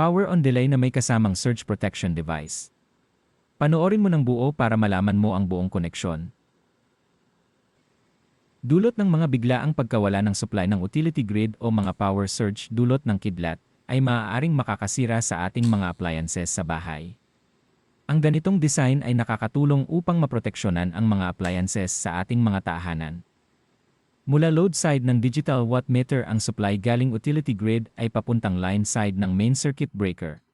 Power on delay na may kasamang surge protection device. Panoorin mo ng buo para malaman mo ang buong koneksyon. Dulot ng mga biglaang pagkawala ng supply ng utility grid o mga power surge dulot ng kidlat ay maaaring makakasira sa ating mga appliances sa bahay. Ang ganitong design ay nakakatulong upang maproteksyonan ang mga appliances sa ating mga tahanan. Mula load side ng digital wattmeter ang supply galing utility grid ay papuntang line side ng main circuit breaker.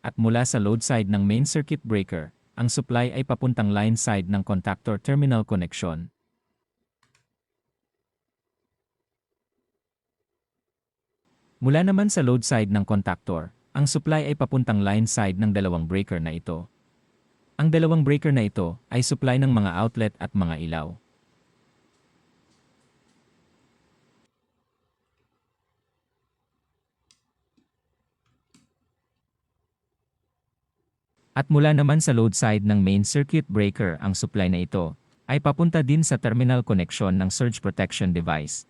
At mula sa load side ng main circuit breaker, ang supply ay papuntang line side ng contactor terminal connection. Mula naman sa load side ng contactor, ang supply ay papuntang line side ng dalawang breaker na ito. Ang dalawang breaker na ito ay supply ng mga outlet at mga ilaw. At mula naman sa load side ng main circuit breaker ang supply na ito, ay papunta din sa terminal connection ng surge protection device.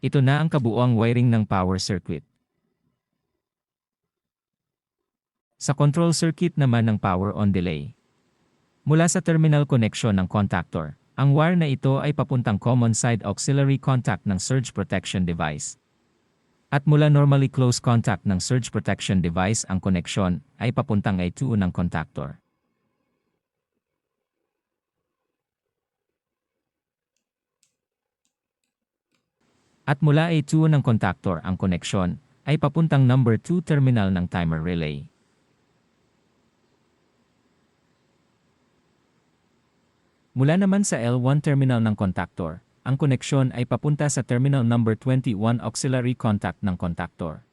Ito na ang kabuuang wiring ng power circuit. Sa control circuit naman ng power on delay. Mula sa terminal connection ng contactor, ang wire na ito ay papuntang common side auxiliary contact ng surge protection device. At mula normally close contact ng surge protection device ang koneksyon ay papuntang A2 ng contactor. At mula A2 ng contactor ang koneksyon ay papuntang number 2 terminal ng timer relay. Mula naman sa L1 terminal ng contactor, ang koneksyon ay papunta sa terminal number 21 auxiliary contact ng contactor.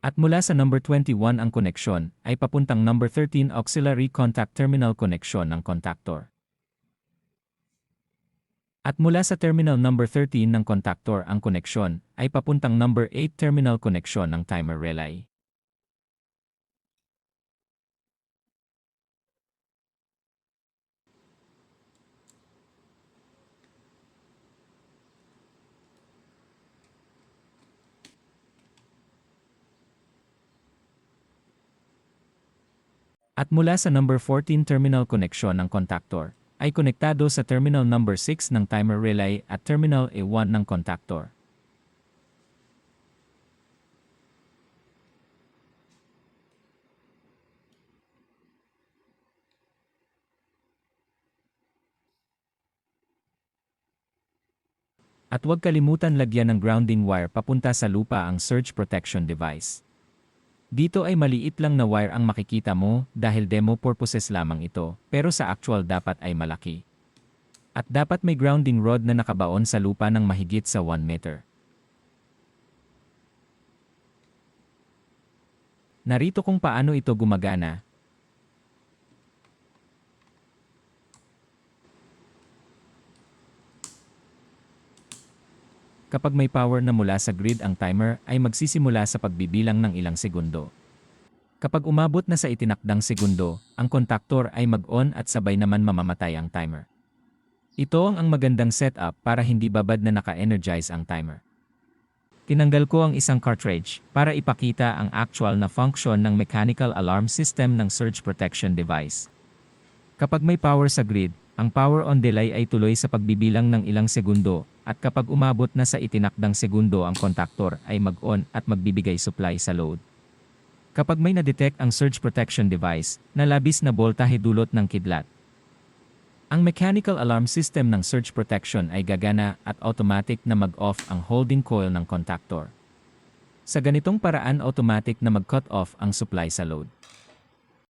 At mula sa number 21 ang koneksyon ay papuntang number 13 auxiliary contact terminal connection ng contactor. At mula sa terminal number 13 ng contactor ang koneksyon ay papuntang number 8 terminal connection ng timer relay. At mula sa number 14 terminal connection ng contactor, ay konektado sa terminal number 6 ng timer relay at terminal A1 ng contactor. At huwag kalimutan lagyan ng grounding wire papunta sa lupa ang surge protection device. Dito ay maliit lang na wire ang makikita mo dahil demo purposes lamang ito, pero sa actual dapat ay malaki. At dapat may grounding rod na nakabaon sa lupa ng mahigit sa 1 meter. Narito kung paano ito gumagana. Kapag may power na mula sa grid ang timer ay magsisimula sa pagbibilang ng ilang segundo. Kapag umabot na sa itinakdang segundo, ang kontaktor ay mag-on at sabay naman mamamatay ang timer. Ito ang ang magandang setup para hindi babad na naka-energize ang timer. Tinanggal ko ang isang cartridge para ipakita ang actual na function ng mechanical alarm system ng surge protection device. Kapag may power sa grid, ang power on delay ay tuloy sa pagbibilang ng ilang segundo at kapag umabot na sa itinakdang segundo ang kontaktor ay mag-on at magbibigay supply sa load. Kapag may na-detect ang surge protection device na labis na boltahe dulot ng kidlat, ang mechanical alarm system ng surge protection ay gagana at automatic na mag-off ang holding coil ng kontaktor. Sa ganitong paraan automatic na mag-cut off ang supply sa load.